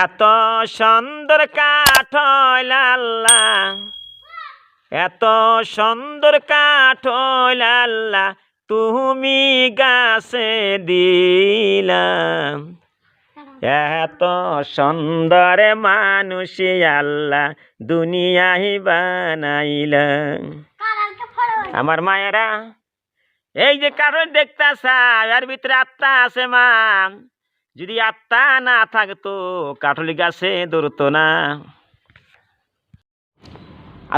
এত সুন্দর কাঠ লাল্লা এত সুন্দর কাঠ লাল্লা তুমি গাছে দিলাম। এত সুন্দর মানুষ, আল্লাহ দুনিয়ায় বানাইলাম। আমার মায়েরা, এই যে কারণ দেখতেছ, আর ভিতরে আত্মা আছে মা। যদি আত্মা না থাকতো, কাঠলি গাছে দৌড়তো না।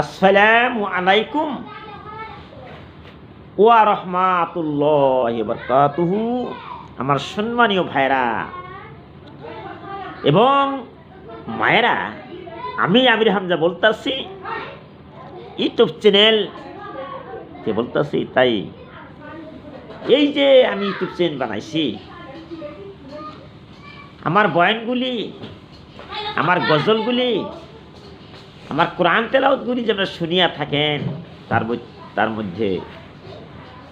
আসসালামু আলাইকুম। ওয়া রহমাতুল্লাহ বরকাতুহু। আমার সম্মানীয় ভাইরা এবং মায়েরা, আমি আমির হামজা বলতাছি, ইউটিউব চ্যানেল কে বলতাছি, তাই। এই যে আমি ইউটিউব চ্যানেল বানাইছি আমার বয়ানগুলি, আমার গজলগুলি, আমার কোরআন তেলাওতগুলি যে আপনারা শুনিয়া থাকেন, তার তার মধ্যে।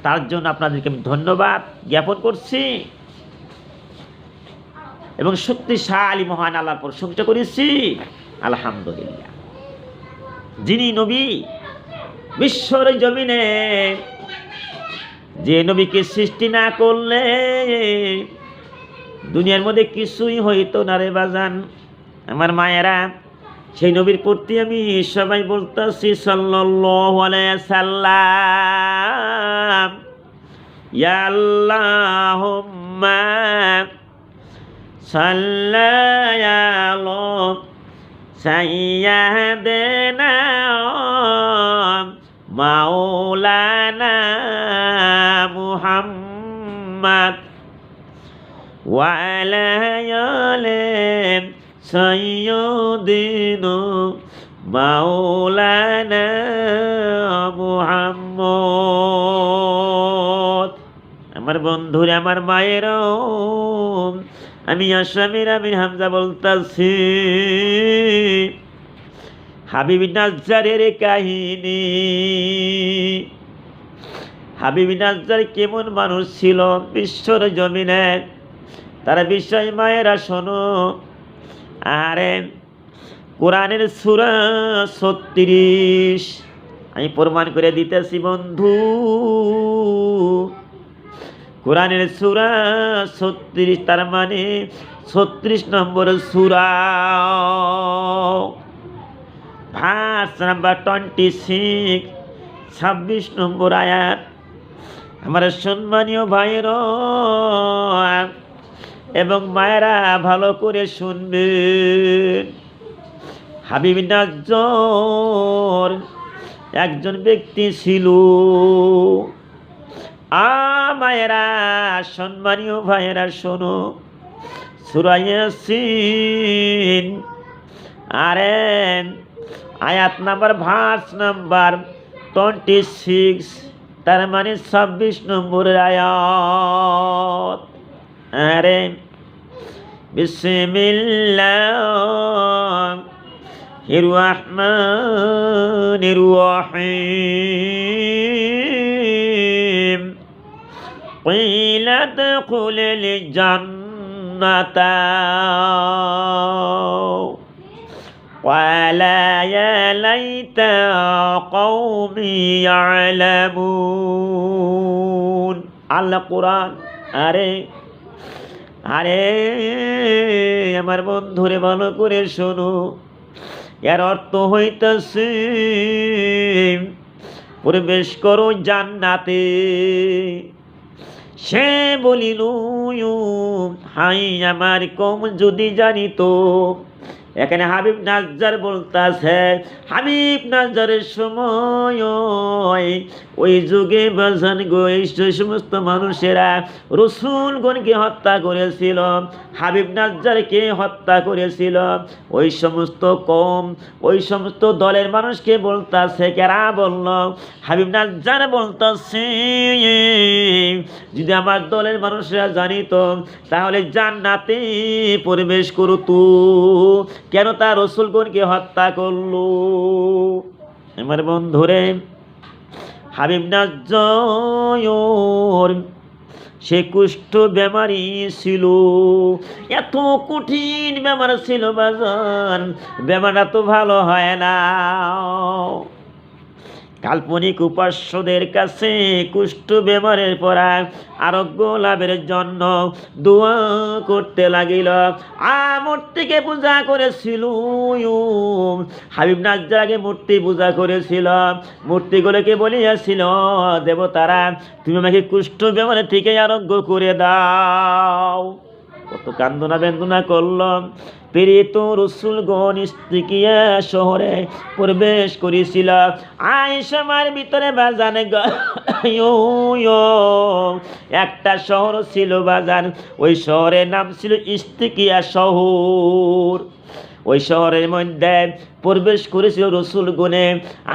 তার জন্য আপনাদেরকে আমি ধন্যবাদ জ্ঞাপন করছি। এবং শক্তিশালী, মহান আল্লাহর প্রশংসা করেছি। আলহামদুলিল্লাহ। যিনি নবী, বিশ্বর জমিনে, যে নবীকে সৃষ্টি না করলে দুনিয়ার মধ্যে কিছুই হইতো না রে বাজান। আমার মায়েরা, সেই নবীর প্রতি আমি সবাই বলতেছি সাল্লাম মাওলানা মুহাম্মদ وعلى آل سيدنا مولانا মুহাম্মদ আমার বন্ধুরে আমার মায়েরও আমি আসামির আমির হামজা বলতাছি হাবিবি নাজ্জারের কাহিনী হাবিবি নাজ্জার কেমন মানুষ ছিল বিশ্বর জমিনে তারা বিষয় মায়েরা, শোনো। আরে, কোরআনের সুরা ছত্রিশ। আমি প্রমাণ করে দিতেছি, বন্ধু। কোরআনের সুরা ছত্রিশ, তার মানে ছত্রিশ নম্বর সুরা। ভার্স নাম্বার টোয়েন্টি সিক্স ছাব্বিশ নম্বর আয়াত। আমার সম্মানীয় ভাইয়ের এবং মায়েরা ভালো করে শুনবেন হাবিব নাজ্জর একজন ব্যক্তি ছিল। আ মায়েরা, সম্মানীয় ভাইয়েরা, শোনো। সুরাইয়াসিন আরে, আয়াত number, verse number twenty six, তার মানে ছাব্বিশ নম্বরের আয়াত। আরে বিসমিল্লাহ الرحمن الرحيم قيل ادخل الجنة قال يا ليت قومي يعلمون আল্লাহ কোরআন আরে আরে, আমার বন্ধুরে ভালো করে শোনো। এর অর্থ হইতেছে, প্রবেশ করো জান্নাতে। সে বলিল হাই আমার কম যদি জানিত। এখানে হাবিব নাজ্জার বলতাছে, হাবিব নাজ্জারের সময়, ওই যুগে বাজান যে সমস্ত মানুষেরা রসুলগণকে হত্যা করেছিল, হাবিব নাজ্জারকে হত্যা করেছিল। ওই সমস্ত কম, ওই সমস্ত দলের মানুষকে বলতাছে, কেরা বলল? হাবিব নাজ্জার বলতাছে, যদি আমার দলের মানুষরা জানিত, তাহলে জান্নাতে প্রবেশ করতো। কেন তার রসুলগণকে হত্যা করল? আমার বন্ধুরে, হাবিব নাজর সে কুষ্ঠ বেমারি ছিল, এত কঠিন বেমার ছিল বাজান বেমারটা তো ভালো হয় না। কাল্পনিক উপাস্যদের কাছে কুষ্ঠ বেমারের পরা আরোগ্য লাভের জন্য দোয়া করতে লাগিল। মূর্তিকে পূজা করেছিল হাবিব নাজ্জার আগে মূর্তি পূজা করেছিল। মূর্তিগুলোকে বলিয়াছিল, দেবতারা, তুমি আমাকে কুষ্ঠ বেমারের থেকে আরোগ্য করে দাও। কত কান্দনা বেন্দনা করলাম প্রেরিত রসুল গনিস্তিকিয়া শহরে প্রবেশ করেছিল। আইসমার ভিতরে বাজানে। একটা শহর ছিল বাজার ওই শহরের নাম ছিল ইস্তিকিয়া শহর। ওই শহরের মধ্যে প্রবেশ করেছিল রসুল গুনে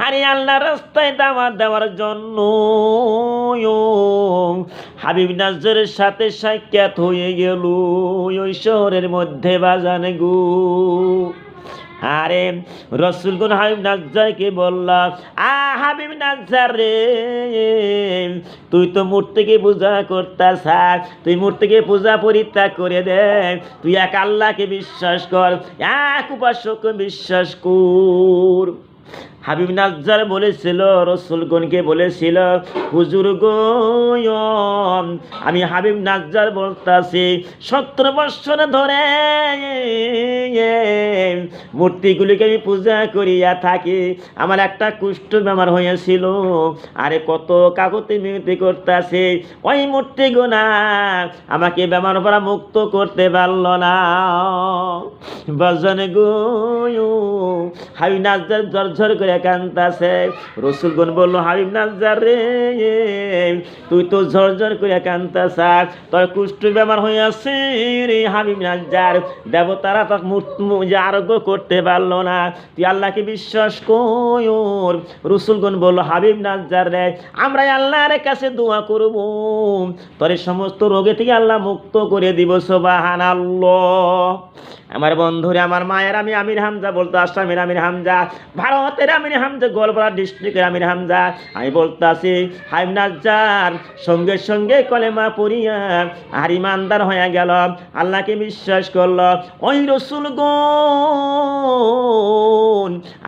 আরে আল্লাহ, রাস্তায় দাওয়াত দেওয়ার জন্য হাবিব নাজরের সাথে সাক্ষাৎ হয়ে গেল। ওই শহরের মধ্যে বাজানে গো। আরে রসুল গুন হাবিব নাজ্জারকে বলল, আ হাবিব নাজ্জার রে তুই তো মূর্তিকে পূজা করতাস তুই মূর্তিকে পূজা পরিত্যাগ করে দে, তুই এক আল্লাহকে বিশ্বাস কর, এক উপাসককে বিশ্বাস কর। হাবিব নাজ্জার বলেছিল, রসুলগণকে বলেছিল, হুজুর গো আমি হাবিব নাজ্জার বলতাছি, সত্তর বৎসর ধরে মূর্তিগুলিকে আমি পূজা করিয়া থাকি। আমার একটা কুষ্ঠ বেমার হয়েছিল, আরে কত কাগতে মিনতি করতেছে। ওই মূর্তি গোনা আমাকে বেমার পরা মুক্ত করতে পারল না। বজন গো হাবিব নাজ্জার ঝর ঝর বলল, হাবিব তুই তো ঝর ঝর করে তোর কুষ্ঠ বেমার রে হাবিব দেবতারা আরোগ্য করতে পারল না। তুই আল্লাহকে বিশ্বাস কর। রসুলগণ বলল, হাবিব নাজ্জার রে আমরা আল্লাহর কাছে দোয়া করব। তোর সমস্ত রোগে থেকে আল্লাহ মুক্ত করে দিব সোবাহান আমার বন্ধুরে, আমার মায়ের আমি আমির হামজা বলতো আসামের আমির হামজা। ভারতের আমির হামজা গোলপাড়া ডিস্ট্রিক্টের আমির হামজা। আমি বলতে আছি হাইম নাজ্জার, সঙ্গে সঙ্গে কলেমা পড়িয়া আর ইমানদার হয়ে গেল। আল্লাহকে বিশ্বাস করল, ওই রসুল গুন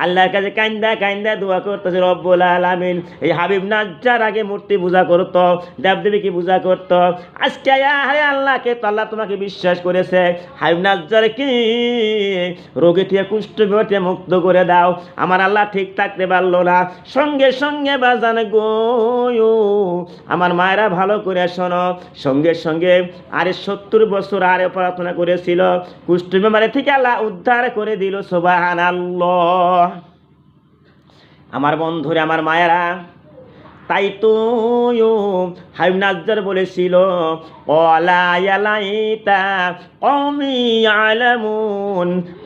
আল্লাহর কাছে কান্দা কান্দা দোয়া করতেছে, রব্বুল আলামিন। এই হাবিব নাজ্জার আগে মূর্তি পূজা করতো, দেবদেবীকে পূজা করত। আজকে আরে আল্লাহকে তো আল্লাহ তোমাকে বিশ্বাস করেছে। হাবিব নাজ্জার কি রোগে থেকে কুষ্ঠ বিপদে মুক্ত করে দাও। আমার আল্লাহ ঠিক থাকতে পারল না। সঙ্গে সঙ্গে বাজান গো আমার মায়েরা ভালো করে শোনো। সঙ্গে সঙ্গে আরে সত্তর বছর আরে প্রার্থনা করেছিল। কুষ্ঠ বিমারে থেকে আল্লাহ উদ্ধার করে দিল সোবাহান আল্লাহ আমার বন্ধুরে, আমার মায়েরা তাই তো হাইম নাজ্জার বলেছিল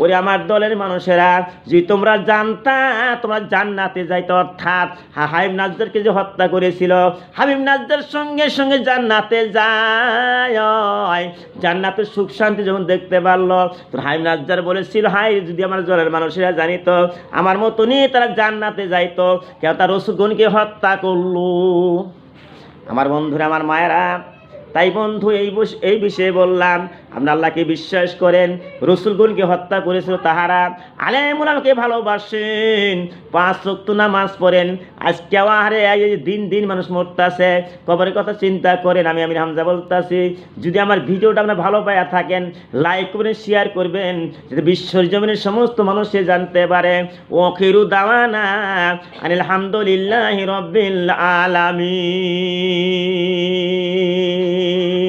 ওরে আমার দলের মানুষেরা যে তোমরা জানতা, তোমরা জান্নাতে যাইতে, অর্থাৎ হাইম নাজ্জারকে যে হত্যা করেছিল, হাবিব নাজ্জার সঙ্গে সঙ্গে জান্নাতে যায়। জান্নাতের সুখ শান্তি যখন দেখতে পারল তো হাইম নাজ্জার বলেছিল হাই যদি আমার দলের মানুষেরা জানিত, আমার মতনই তারা জান্নাতে যাইতো। কেউ তার রসুগণকে হত্যা করল আমার বন্ধুরা আমার মায়েরা তাই বন্ধু এই এই বিষয়ে বললাম আপনি আল্লাহকে বিশ্বাস করেন রসুলগুনকে হত্যা করেছিল, তাহারা আলেমুল আমাকে ভালোবাসেন। পাঁচ রক্ত নামাজ পড়েন। আজকে আহারে দিন দিন মানুষ মরতেছে, কবরের কথা চিন্তা করেন, আমি আমি হামজা বলতেছি। যদি আমার ভিডিওটা আপনার ভালো পাইয়া থাকেন, লাইক করবেন শেয়ার করবেন। যাতে বিশ্বর জমিনের সমস্ত মানুষ সে জানতে পারে, ও খিরু দাওয়ানা আনিল হামদুলিল্লাহ আলামিন।